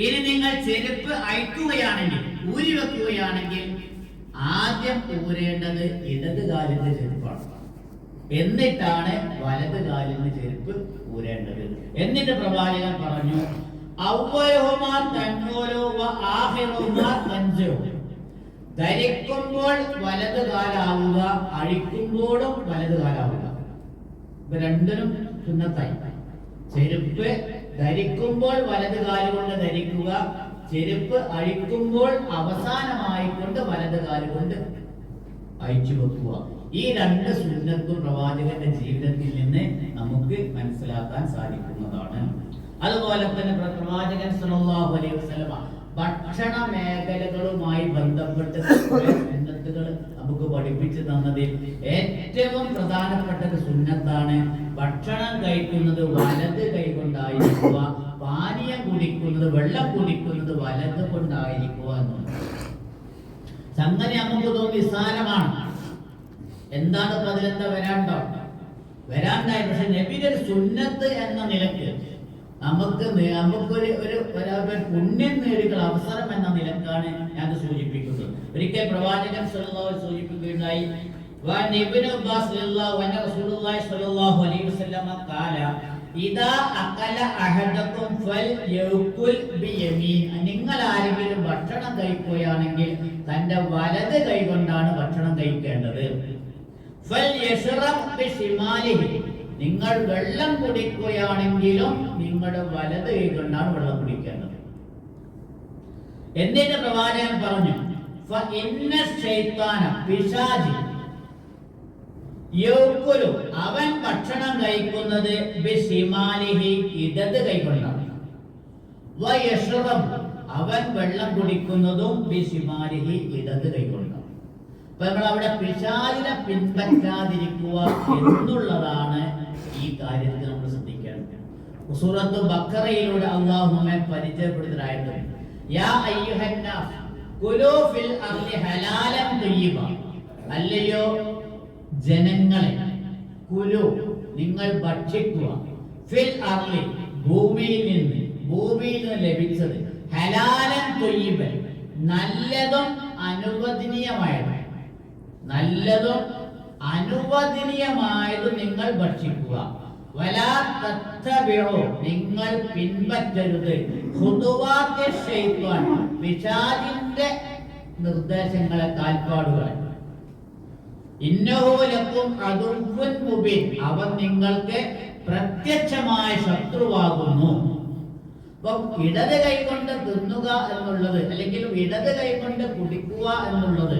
ഇനി നിങ്ങൾ ചെരുപ്പ് അയക്കുകയാണെങ്കിൽ ഊരി വെക്കുകയാണെങ്കിൽ ആദ്യം ഊരേണ്ടത് ഇടത് കാലിന്റെ ചെരുപ്പാണ്. എന്നിട്ടാണ് വലത് കാലിന്റെ ചെരുപ്പ് ഊരേണ്ടത്. എന്നിട്ട് പ്രവാചകൻ പറഞ്ഞു. ധരിക്കുമ്പോൾ വലത് കാലാവുക അഴിക്കുമ്പോഴും വലത് കാലാവുക. ഇപ്പൊ രണ്ടിനും സുന്നത്തായി. ചെരുപ്പ് ധരിക്കുമ്പോൾ വലത് കാലുകൊണ്ട് ധരിക്കുക ചെരുപ്പ് അഴിക്കുമ്പോൾ അവസാനമായിക്കൊണ്ട് വലത് കാലുകൊണ്ട് അഴിച്ചു വെക്കുക. ഈ രണ്ട് സുന്നത്തും പ്രവാചകന്റെ ജീവിതത്തിൽ നിന്ന് നമുക്ക് മനസ്സിലാക്കാൻ സാധിക്കുന്നതാണ്. അതുപോലെ തന്നെ പ്രവാചകൻ സല്ലല്ലാഹു അലൈഹി വസല്ലമ ഭക്ഷണ മേഖലകളുമായി ബന്ധപ്പെട്ട് സുന്നത്തുകൾ നമുക്ക് പഠിപ്പിച്ചു തന്നതിൽ ഏറ്റവും പ്രധാനപ്പെട്ട സുന്നത്താണ് ഭക്ഷണം കഴിക്കുന്നത് വലത് കൈ കൊണ്ടായിരിക്കുക പാനീയം കുടിക്കുന്നത് വെള്ളം കുടിക്കുന്നത് വലത് കൊണ്ടായിരിക്കുക എന്നുള്ളത്. സംഗതി നമുക്ക് തോന്നി നിസ്സാരമാണ്. എന്താണ് ഇപ്പൊ അതിലെന്താ വരാണ്ടോ? വരാണ്ടായി. പക്ഷെ നബിയുടെ സുന്നത്ത് എന്ന നിലയ്ക്ക് നമുക്ക് നേ- നമുക്കൊരു ഒരു ഒരു- ഒരു പുണ്യം നേടിയുള്ള അവസരം എന്ന നിലക്കാണ് ഞാൻ ഇത് സൂചിപ്പിക്കുന്നത് ഒരിക്കൽ പ്രവാചകൻ സല്ലല്ലാഹു അലൈഹി വസല്ലം സൂചിപ്പിക്കുകയുണ്ടായി وعن ابن عباس رضي الله عنه رسول الله صلى الله عليه وسلم قال ഇതാ അകല അഹദക്കും ഫൽ യൗകുൽ ബിയമീൻ നിങ്ങൾ ആരെങ്കിലും ഭക്ഷണം കഴിക്കുകയാണെങ്കിൽ തന്റെ വലത് കൈ കൊണ്ടാണ് ഭക്ഷണം കഴിക്കേണ്ടത് ഫൽ യശ്റബ് ബിശിമാലിഹി നിങ്ങൾ വെള്ളം കുടിക്കുകയാണെങ്കിലും നിങ്ങളുടെ വലത് കൈ കൊണ്ടാണ് വെള്ളം കുടിക്കേണ്ടത്. എന്നിട്ട് പ്രവാചകൻ പറഞ്ഞു? അവൻ ഭക്ഷണം കഴിക്കുന്നത് ഇടത് കൈകൊണ്ടാണ് അവൻ വെള്ളം കുടിക്കുന്നതും ബിശിമാലിഹി ഇടത് കൈകൊണ്ടാണ് അപ്പൊ നമ്മൾ അവിടെ പിശാലിനെ പിൻപറ്റാതിരിക്കുക എന്നുള്ളതാണ് ഈ കാര്യത്തിൽ നമ്മൾ ശ്രദ്ധിക്കേണ്ടത് സൂറത്ത് ബക്കറയിലൂടെ അള്ളാഹു നമ്മെ പരിചയപ്പെടുത്തലായിട്ടുണ്ട് യാ കുലൂ ഫിൽ ഹലാലൻ അല്ലയോ ജനങ്ങളെ കുലു നിങ്ങൾ ഭക്ഷിക്കുക. ഫിൽ അർളി ഭൂമിയിൽ നിന്ന് ഭൂമിയിൽ നിന്ന് ലഭിച്ചത് ഹലാലൻ തൊയ്യബൻ. നല്ലതും അനുവദനീയമായ നല്ലതും അനുവദനീയമായതും നിങ്ങൾ ഭക്ഷിക്കുക. നിങ്ങൾ പിൻപറ്റരുത്. പിശാചിന്റെ നിർദ്ദേശങ്ങളെ കാൽപ്പാടുകൾ ഇന്നഹോലക്കും അതുവൻ മുബിൻ അവൻ നിങ്ങൾക്ക് പ്രത്യക്ഷമായ ശത്രുവാകുന്നു. അപ്പം ഇടത് കൈകൊണ്ട് തിന്നുക എന്നുള്ളത് അല്ലെങ്കിൽ ഇടത് കൈകൊണ്ട് കുടിക്കുക എന്നുള്ളത്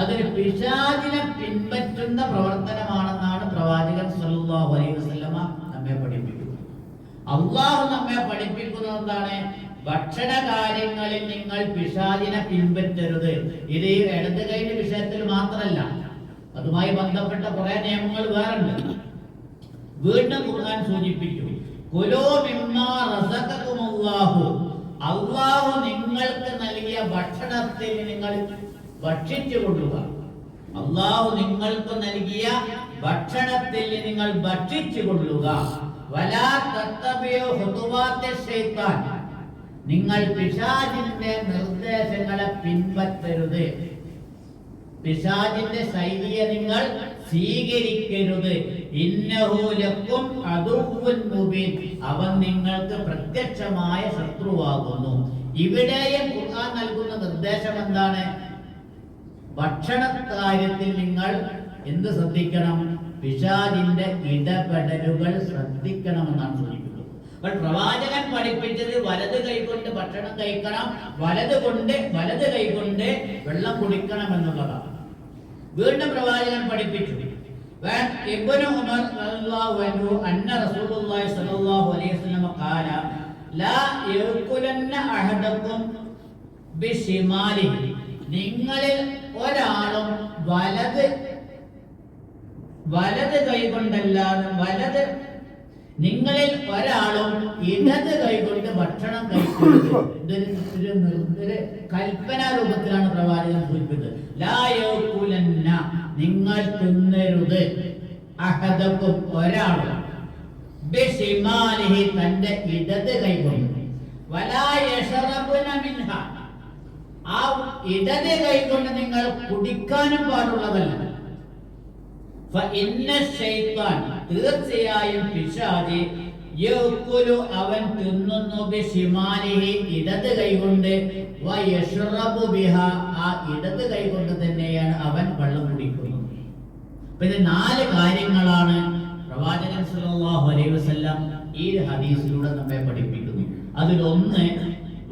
അതൊരു പിശാചിനെ പിൻപറ്റുന്ന പ്രവർത്തനമാണെന്നാണ് പ്രവാചകൻ സല്ലല്ലാഹു അലൈഹി വസല്ലമ നമ്മെ പഠിപ്പിക്കുന്നത്. അള്ളാഹു നമ്മെ പഠിപ്പിക്കുന്നത് എന്താണ്? ഭക്ഷണ കാര്യങ്ങളിൽ നിങ്ങൾ പിശാചിനെ പിൻപറ്റരുത്. ഇത് ഈ ഇടത് കൈന്റെ വിഷയത്തിൽ മാത്രമല്ല അതുമായി ബന്ധപ്പെട്ട കുറെ നിയമങ്ങൾ വേറുണ്ട്. വീണ്ടും ഖുർആൻ സൂചിപ്പിക്കും കുലോ റസഖകുമുല്ലാഹു. അള്ളാഹു നിങ്ങൾക്ക് നൽകിയ ഭക്ഷണത്തിൽ നിങ്ങൾ ഭക്ഷിച്ചു കൊള്ളുക അള്ളാഹു നിങ്ങൾക്ക് നൽകിയ ഭക്ഷണത്തിൽ നിങ്ങൾ ഭക്ഷിച്ചു കൊള്ളുക നിങ്ങൾ പിശാചിന്റെ നിർദ്ദേശങ്ങളെ പിൻപറ്റരുത്. പിശാചിന്റെ ശൈലിയെ നിങ്ങൾ സ്വീകരിക്കരുത്. ഇന്നഹൂലക്കും മുബീൻ. അവൻ നിങ്ങൾക്ക് പ്രത്യക്ഷമായ ശത്രുവാകുന്നു. ഇവിടെയും നൽകുന്ന നിർദ്ദേശം എന്താണ്? ഭക്ഷണ കാര്യത്തിൽ നിങ്ങൾ എന്ത് ശ്രദ്ധിക്കണം? പിശാദിന്റെ ഇടപെടലുകൾ ശ്രദ്ധിക്കണമെന്നാണ് ചോദിക്കുന്നത് അപ്പോൾ പ്രവാചകൻ പഠിപ്പിച്ചത് വലത് കൈകൊണ്ട് ഭക്ഷണം കഴിക്കണം വലത് കൊണ്ട് വലത് കൈകൊണ്ട് വെള്ളം കുടിക്കണം എന്നുള്ളതാണ്. വീണ്ടും പ്രവാചകൻ പഠിപ്പിച്ചു. അന്ന നിങ്ങളിൽ ഒരാളും വലത് വലത് കൈകൊണ്ടല്ലാതെ വലത് നിങ്ങളിൽ ഒരാളും ഇടത് കൈകൊണ്ട് ഭക്ഷണം കഴിക്കരുത് ഇതൊരു കൽപ്പനാ രൂപത്തിലാണ് പ്രവാചകൻ സൂചിപ്പിച്ചത്. ലായോക്കുലന്ന നിങ്ങൾ തിന്നരുത്. അഹദക്കും ഒരാളും. തന്റെ ഇടത് കൈകൊണ്ട് വലാ മിൻഹ. ആ ഇടത് കൈ കൊണ്ട് നിങ്ങൾ കുടിക്കാനും പാടുള്ളതല്ല. തീർച്ചയായും യഅ്കുലു അവൻ തിന്നുന്നു ഇടത് കൈകൊണ്ട്. ആ ഇടത് കൈകൊണ്ട് തന്നെയാണ് അവൻ വെള്ളം കുടിക്കുന്നത്. അപ്പൊ ഇത് നാല് കാര്യങ്ങളാണ് പ്രവാചകൻ സല്ലല്ലാഹു അലൈഹി വസല്ലം ഈ ഹദീസിലൂടെ നമ്മെ പഠിപ്പിക്കുന്നു അതിലൊന്ന്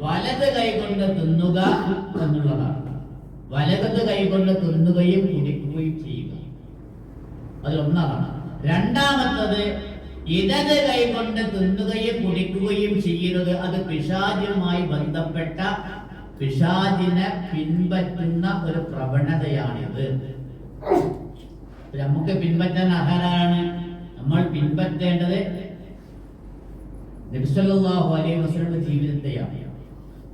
വലത് കൈകൊണ്ട് തിന്നുക എന്നുള്ളതാണ്. വലത് കൈകൊണ്ട് തിന്നുകയും കുടിക്കുകയും ചെയ്യുക. അതിലൊന്നാണ്. രണ്ടാമത്തത് ഇടത് കൈകൊണ്ട് തിന്നുകയും കുടിക്കുകയും ചെയ്യരുത് അത് പിശാചുമായി ബന്ധപ്പെട്ട പിശാചിനെ പിൻപറ്റുന്ന ഒരു പ്രവണതയാണിത്. നമുക്ക് പിൻപറ്റാൻ അഹരാണ് നമ്മൾ പിൻപറ്റേണ്ടത് നബിസല്ലാഹു അലൈഹി വസല്ലമയുടെ ജീവിതത്തെയാണ്.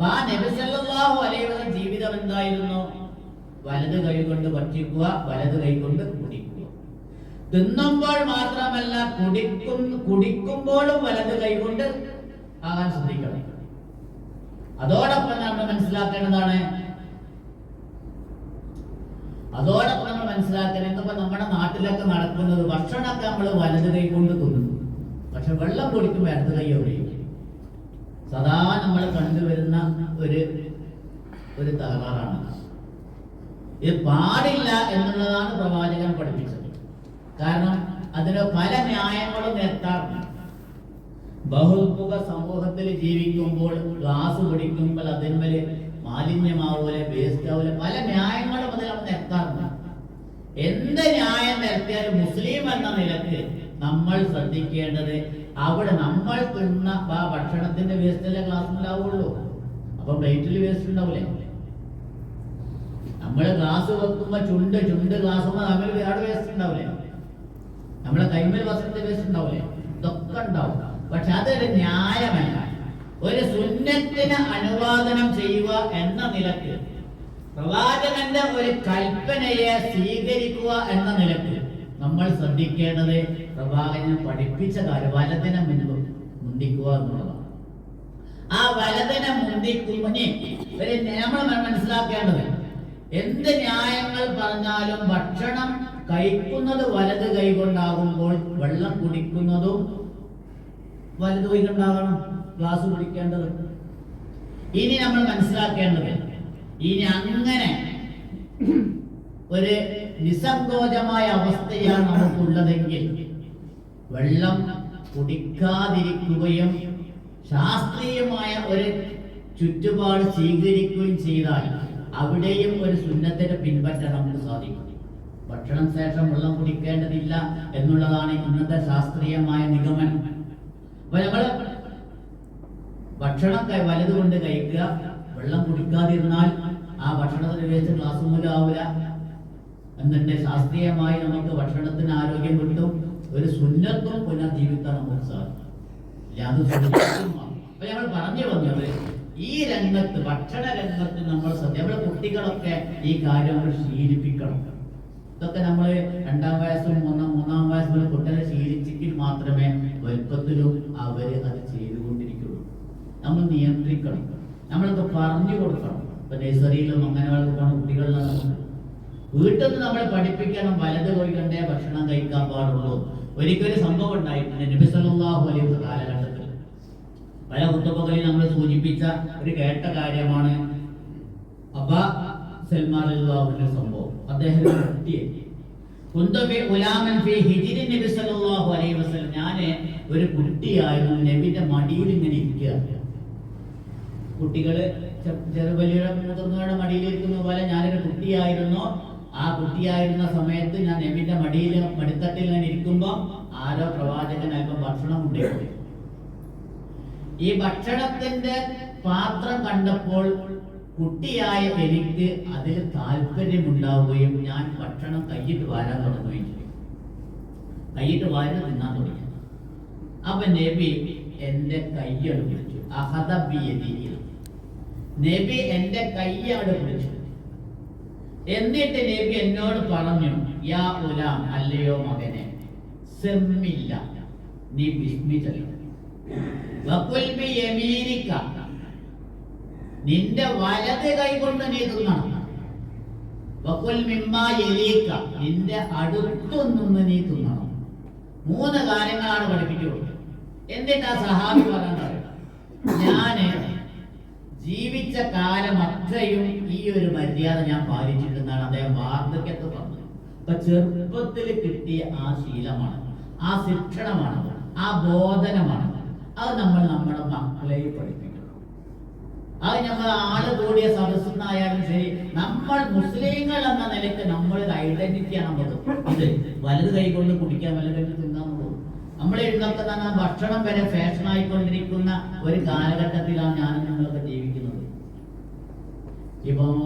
ആ നബിസല്ലാഹു വസല്ലം ജീവിതം എന്തായിരുന്നു? വലത് കൈ കൊണ്ട് ഭക്ഷിക്കുക വലത് കൈ കൊണ്ട് കുടിക്കുക. തിന്നുമ്പോൾ മാത്രമല്ല കുടിക്കും കുടിക്കുമ്പോഴും വലത് കൈ കൊണ്ട് ആകാൻ ശ്രദ്ധിക്കണം. അതോടൊപ്പം നമ്മൾ മനസ്സിലാക്കേണ്ടതാണ് അതോടൊപ്പം നമ്മൾ മനസ്സിലാക്കേണ്ടത് ഇപ്പൊ നമ്മുടെ നാട്ടിലൊക്കെ നടക്കുന്നത് ഭക്ഷണമൊക്കെ നമ്മൾ വലത് കൈ കൊണ്ട് തിന്നുന്നു പക്ഷെ വെള്ളം കുടിക്കുമ്പോൾ ഇടത് കൈ ഒഴിയും സദാ നമ്മൾ കണ്ടുവരുന്ന ഒരു ഒരു തകരാറാണ്. ഇത് പാടില്ല എന്നുള്ളതാണ് പ്രവാചകൻ പഠിപ്പിച്ചത്. കാരണം അതിന് പല ന്യായങ്ങളും എത്താറുണ്ട്. ബഹുമുഖ സമൂഹത്തിൽ ജീവിക്കുമ്പോൾ ഗ്ലാസ് പിടിക്കുമ്പോൾ അതിന്മേൽ മാലിന്യമാവൂലെ വേസ്റ്റ് ആവൂലെ പല ന്യായങ്ങളും അതിൽ നമ്മൾ എത്താറുണ്ട്. എന്ത് ന്യായം നിരത്തിയാലും മുസ്ലിം എന്ന നിലയ്ക്ക് നമ്മൾ ശ്രദ്ധിക്കേണ്ടത് അവിടെ നമ്മൾ തിന്ന ആ ഭക്ഷണത്തിന്റെ വേസ്റ്റല്ലേ ക്ലാസ് ഉണ്ടാവുള്ളൂ. അപ്പൊ പ്ലേറ്റിൽ വേസ്റ്റ് ഉണ്ടാവൂലേ? നമ്മൾ ഗ്ലാസ് വെക്കുമ്പോ ചുണ്ട് ചുണ്ട് ഗ്ലാസ്സുമ്പോ തമ്മിൽ വേറെ വേസ്റ്റ് ഉണ്ടാവില്ലേ നമ്മളെ കൈമേൽ വസ്ത്രത്തിന്റെ വേസ്റ്റ് ഉണ്ടാവില്ലേ ഇതൊക്കെ ഉണ്ടാവും. പക്ഷെ അതൊരു ന്യായമല്ല. ഒരു സുന്നത്തിന് അനുവാദനം ചെയ്യുക എന്ന നിലയ്ക്ക് പ്രവാചകന്റെ ഒരു കൽപ്പനയെ സ്വീകരിക്കുക എന്ന നിലയ്ക്ക് നമ്മൾ ശ്രദ്ധിക്കേണ്ടത് പ്രവാചകൻ പഠിപ്പിച്ച കാര്യം വലതിനെ മുൻപ് മുന്തിക്കുക എന്നുള്ളതാണ്. ആ വലതിനെ മുന്തിക്കുമ്പോൾ ഒരു മനസ്സിലാക്കേണ്ടത് എന്ത് ന്യായങ്ങൾ പറഞ്ഞാലും ഭക്ഷണം കഴിക്കുന്നത് വലത് കൈകൊണ്ടാകുമ്പോൾ വെള്ളം കുടിക്കുന്നതും വലത് കൈകൊണ്ടാകണം ഗ്ലാസ് കുടിക്കേണ്ടത്. ഇനി നമ്മൾ മനസ്സിലാക്കേണ്ടത് ഇനി അങ്ങനെ ഒരു നിസ്സങ്കോചമായ അവസ്ഥയാണ് നമുക്കുള്ളതെങ്കിൽ വെള്ളം കുടിക്കാതിരിക്കുകയും ശാസ്ത്രീയമായ ഒരു ചുറ്റുപാട് സ്വീകരിക്കുകയും ചെയ്താൽ അവിടെയും ഒരു സുന്നത്തിന്റെ പിൻപറ്റാൻ നമുക്ക് സാധിക്കും. ഭക്ഷണം ശേഷം വെള്ളം കുടിക്കേണ്ടതില്ല എന്നുള്ളതാണ് ഇന്നത്തെ ശാസ്ത്രീയമായ നിഗമനം. അപ്പൊ നമ്മൾ ഭക്ഷണം വലതുകൊണ്ട് കഴിക്കുക വെള്ളം കുടിക്കാതിരുന്നാൽ ആ ഭക്ഷണത്തിന് ഉപയോഗിച്ച് ക്ലാസ് മൂലം ആവില്ല എന്നിട്ട് ശാസ്ത്രീയമായി നമുക്ക് ഭക്ഷണത്തിന് ആരോഗ്യം കിട്ടും. ഒരു സുന്നത്തും പുനർജീവിക്കാൻ നമുക്ക് സാധിക്കും. അപ്പൊ ഞങ്ങൾ പറഞ്ഞു വന്നത് ഈ രംഗത്ത് ഭക്ഷണ രംഗത്ത് നമ്മൾ നമ്മുടെ കുട്ടികളൊക്കെ ഈ കാര്യം കാര്യങ്ങൾ ശീലിപ്പിക്കണം. ഇതൊക്കെ നമ്മൾ രണ്ടാം വയസ്സും മൂന്നാം മൂന്നാം വയസ്സും കുട്ടികളെ ശീലിച്ചെങ്കിൽ മാത്രമേ വലുപ്പത്തിലും അവർ അത് ചെയ്തുകൊണ്ടിരിക്കുള്ളൂ. നമ്മൾ നിയന്ത്രിക്കണം. നമ്മളൊക്കെ പറഞ്ഞു കൊടുക്കണം. ഇപ്പൊ നഴ്സറിയിലും അങ്ങനെ വളർത്തുന്ന കുട്ടികളിലാണ് വീട്ടിൽ നിന്ന് നമ്മളെ പഠിപ്പിക്കണം വലത് പോയി കണ്ടേ ഭക്ഷണം കഴിക്കാൻ പാടുള്ളൂ. ഒരിക്കലും സംഭവം ഉണ്ടായിട്ടുണ്ട് നബി അലൈഹി വസല്ലം കാലഘട്ടത്തിൽ. പല കുത്തുബകളിൽ നമ്മൾ സൂചിപ്പിച്ച ഒരു കേട്ട കാര്യമാണ്. അബ സൽമാൻ സംഭവം. അദ്ദേഹം കുട്ടിയെ നബി സല്ലല്ലാഹു അലൈഹി വസല്ലം. ഞാൻ ഒരു കുട്ടിയായിരുന്നു. നബിന്റെ മടിയിൽ ഇങ്ങനെ ഇരിക്കുക കുട്ടികൾ ചെറുപലിയുടെ മുതിർന്നവരുടെ മടിയിലിരിക്കുന്ന പോലെ ഞാനൊരു കുട്ടിയായിരുന്നു. ആ കുട്ടിയായിരുന്ന സമയത്ത് ഞാൻ എമ്മിന്റെ മടിയിൽ മടിത്തട്ടിൽ ഞാൻ ഇരിക്കുമ്പോൾ ആരോ പ്രവാചകൻ അല്പം ഭക്ഷണം കൊണ്ടുപോയി. ഈ ഭക്ഷണത്തിന്റെ പാത്രം കണ്ടപ്പോൾ കുട്ടിയായ എനിക്ക് അതിൽ താല്പര്യമുണ്ടാവുകയും ഞാൻ ഭക്ഷണം കൈയിട്ട് വാരാൻ തുടങ്ങുകയും ചെയ്യും കൈയിട്ട് വാരി തിന്നാൻ തുടങ്ങി. അപ്പൊ നബി എന്റെ കൈയാണ് പിടിച്ചു. അഹദ ബിയദിഹി. നബി എന്റെ കൈയാണ് പിടിച്ചു. എന്നിട്ട് നബി എന്നോട് പറഞ്ഞു യാ ഉലാം അല്ലയോ മകനെ സെമ്മില്ല നീ വഖുൽ ബിയമീനിക നിന്റെ വലത് കൈ കൊണ്ട് നീ തിന്നണം വക്കുൽ മിമ്മ നിന്റെ അടുത്തു നിന്ന് നീ തിന്നണം. മൂന്ന് കാര്യങ്ങളാണ് പഠിപ്പിക്കുന്നത് എന്നിട്ട് ആ സഹാബി പറഞ്ഞത് ഞാൻ ജീവിച്ച കാലം അത്രയും ഈ ഒരു മര്യാദ ഞാൻ പാലിച്ചിട്ടുണ്ടെന്നാണ് അദ്ദേഹം വാർദ്ധക്യത്തിൽ പറഞ്ഞത്. അപ്പൊ ചെറുപ്പത്തിൽ കിട്ടിയ ആ ശീലമാണ് ആ ശിക്ഷണമാണ് ആ ബോധനമാണ്. അത് നമ്മൾ നമ്മുടെ മക്കളെ പഠിപ്പിക്കണം. അത് നമ്മൾ ആൾ കൂടിയ സദസ്സെന്നായാലും ശരി നമ്മൾ മുസ്ലിങ്ങൾ എന്ന നിലയ്ക്ക് നമ്മളൊരു ഐഡന്റിറ്റി ആണ് ഇത് വലത് കൈ കൊണ്ട് കുടിക്കാൻ വലത് കൈ തിന്നാന്നുള്ളൂ നമ്മൾ ഇന്നത്തെ തന്നെ ഭക്ഷണം വരെ ഫാഷൻ ആയിക്കൊണ്ടിരിക്കുന്ന ഒരു കാലഘട്ടത്തിലാണ് ഇപ്പം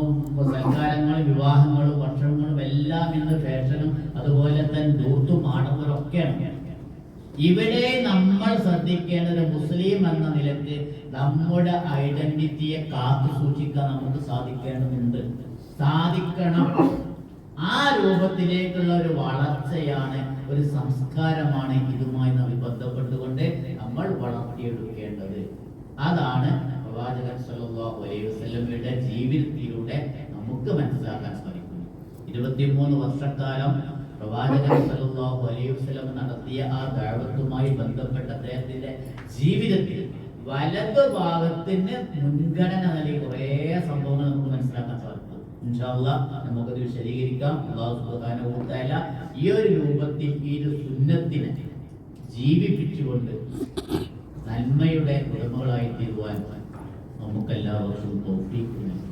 സൽക്കാരങ്ങൾ വിവാഹങ്ങളും ഭക്ഷണങ്ങളും എല്ലാം ഇന്ന് ഫാഷനും അതുപോലെ തന്നെ ദൂർത്തും ആണുങ്ങളും ഒക്കെയാണ്. ഇവിടെ നമ്മൾ ശ്രദ്ധിക്കേണ്ടത് മുസ്ലിം എന്ന നിലയ്ക്ക് നമ്മുടെ ഐഡന്റിറ്റിയെ കാത്തു സൂക്ഷിക്കാൻ നമുക്ക് സാധിക്കേണ്ടതുണ്ട്. സാധിക്കണം. ആ രൂപത്തിലേക്കുള്ള ഒരു വളർച്ചയാണ് ഒരു സംസ്കാരമാണ് ഇതുമായി നമ്മൾ ബന്ധപ്പെട്ടുകൊണ്ട് നമ്മൾ വളർത്തിയെടുക്കേണ്ടത്. അതാണ് പ്രവാചകൻ സല്ലല്ലാഹു അലൈഹി വസല്ലമയുടെ ജീവിതത്തിലൂടെ നമുക്ക് മനസ്സിലാക്കാൻ ശ്രമിക്കുന്നു ഇരുപത്തിമൂന്ന് വർഷക്കാലം പ്രവാചകൻ സല്ലല്ലാഹു അലൈഹി വസല്ലം നടത്തിയ ആ ദഅവത്തുമായി ബന്ധപ്പെട്ട അദ്ദേഹത്തിന്റെ ജീവിതത്തിൽ വലത് ഭാഗത്തിന് മുൻഗണന നൽകി കുറേ സംഭവങ്ങൾ നമുക്ക് മനസ്സിലാക്കാൻ സാധിക്കും. നമുക്കത് വിശദീകരിക്കാം. അള്ളാഹു സുബ്ഹാനഹു വ തആല ഈ ഒരു രൂപത്തിൽ ഈ ഒരു സുന്നത്തിനെ ജീവിപ്പിച്ചുകൊണ്ട് നന്മയുടെ ഉടമകളായി തീരുവാൻ നമുക്കെല്ലാവർക്കും തോഫീക്ക് നൽകി